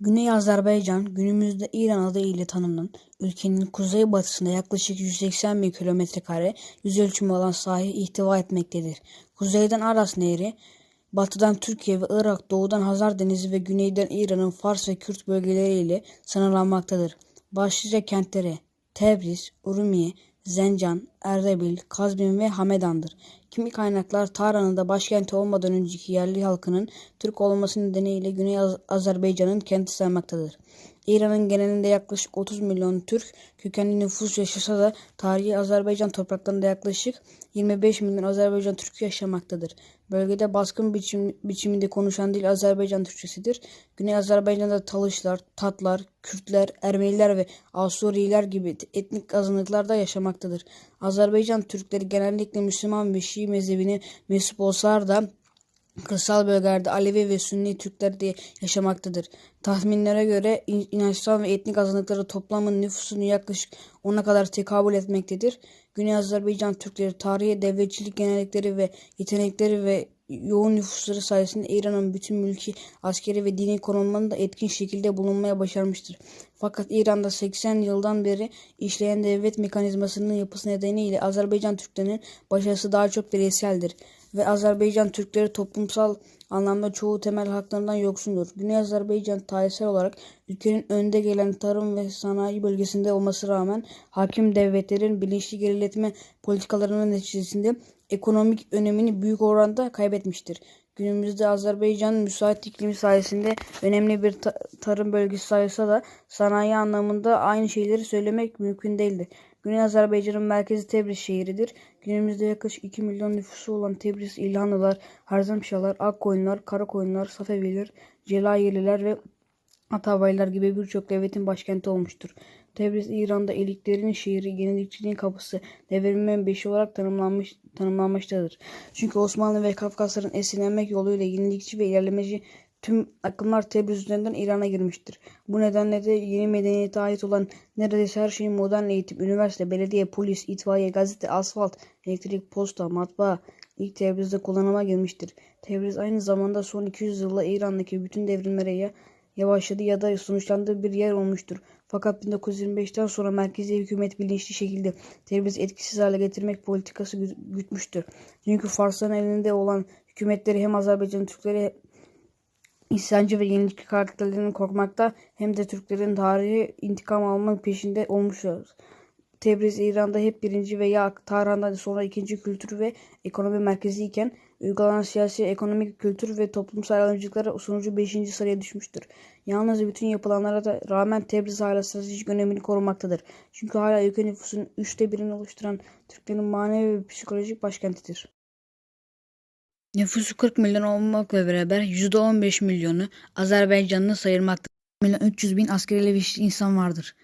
Güney Azerbaycan, günümüzde İran adı ile tanımlanan, ülkenin kuzeybatısında yaklaşık 180 bin kilometrekare yüzölçümü alan sahayı ihtiva etmektedir. Kuzeyden Aras Nehri, batıdan Türkiye ve Irak, doğudan Hazar Denizi ve güneyden İran'ın Fars ve Kürt bölgeleri ile sınırlanmaktadır. Başlıca kentleri Tebriz, Urumiye, Zencan, Erdebil, Kazvin ve Hamedan'dır. Kimi kaynaklar Tahran'ın da başkenti olmadan önceki yerli halkının Türk olması nedeniyle Güney Az- Azerbaycan'ın kenti saymaktadır. İran'ın genelinde yaklaşık 30 milyon Türk kökenli nüfus yaşasa da tarihi Azerbaycan topraklarında yaklaşık 25 milyon Azerbaycan Türk'ü yaşamaktadır. Bölgede baskın biçim, biçiminde konuşan dil Azerbaycan Türkçesidir. Güney Azerbaycan'da Talışlar, Tatlar, Kürtler, Ermeniler ve Asuriler gibi etnik azınlıklar da yaşamaktadır. Azerbaycan Türkleri genellikle Müslüman ve Şii mezhebine mensup olsalar da kırsal bölgelerde Alevi ve Sünni Türkler de yaşamaktadır. Tahminlere göre in- inançsal ve etnik azınlıkları toplamın nüfusunun yaklaşık 10'a kadar tekabül etmektedir. Güney Azerbaycan Türkleri tarihi devletçilik genellikleri ve yetenekleri ve yoğun nüfusları sayesinde İran'ın bütün mülki, askeri ve dini konumlarında etkin şekilde bulunmaya başarmıştır. Fakat İran'da 80 yıldan beri işleyen devlet mekanizmasının yapısı nedeniyle Azerbaycan Türklerinin başarısı daha çok bireyseldir ve Azerbaycan Türkleri toplumsal anlamda çoğu temel haklarından yoksundur. Güney Azerbaycan tarihsel olarak ülkenin önde gelen tarım ve sanayi bölgesinde olması rağmen hakim devletlerin bilinçli geriletme politikalarının neticesinde ekonomik önemini büyük oranda kaybetmiştir. Günümüzde Azerbaycan müsait iklimi sayesinde önemli bir ta- tarım bölgesi sayılsa da sanayi anlamında aynı şeyleri söylemek mümkün değildir. Güney Azerbaycan'ın merkezi Tebriz şehridir. Günümüzde yaklaşık 2 milyon nüfusu olan Tebriz, İlhanlılar, Harzemşalar, Akkoyunlar, Karakoyunlar, Safeviler, Celayirliler ve Atabaylar gibi birçok devletin başkenti olmuştur. Tebriz, İran'da iliklerin şehri, yenilikçiliğin kapısı, devrimin beşi olarak tanımlanmış, tanımlanmıştadır. Çünkü Osmanlı ve Kafkasların esinlenmek yoluyla yenilikçi ve ilerlemeci tüm akımlar Tebriz üzerinden İran'a girmiştir. Bu nedenle de yeni medeniyete ait olan neredeyse her şeyin modern eğitim, üniversite, belediye, polis, itfaiye, gazete, asfalt, elektrik, posta, matbaa ilk Tebriz'de kullanıma girmiştir. Tebriz aynı zamanda son 200 yılda İran'daki bütün devrimlere ya yavaşladı ya da sonuçlandığı bir yer olmuştur. Fakat 1925'ten sonra merkezi hükümet bilinçli şekilde Tebriz'i etkisiz hale getirmek politikası güt- gütmüştür. Çünkü Farsların elinde olan hükümetleri hem Azerbaycan Türkleri İsyancı ve yenilikçi karakterlerinden korkmakta hem de Türklerin tarihi intikam almak peşinde olmuşlar. Tebriz İran'da hep birinci veya Tahran'da sonra ikinci kültür ve ekonomi merkezi iken uygulanan siyasi, ekonomik, kültür ve toplumsal ayrımcılıklar sonucu 5. sıraya düşmüştür. Yalnız bütün yapılanlara da rağmen Tebriz hala stratejik önemini korumaktadır. Çünkü hala ülke nüfusunun üçte birini oluşturan Türklerin manevi ve psikolojik başkentidir. Nüfusu 40 milyon olmakla beraber %15 milyonu Azerbaycanlı sayılmaktadır. milyon 300 bin askeri ve insan vardır.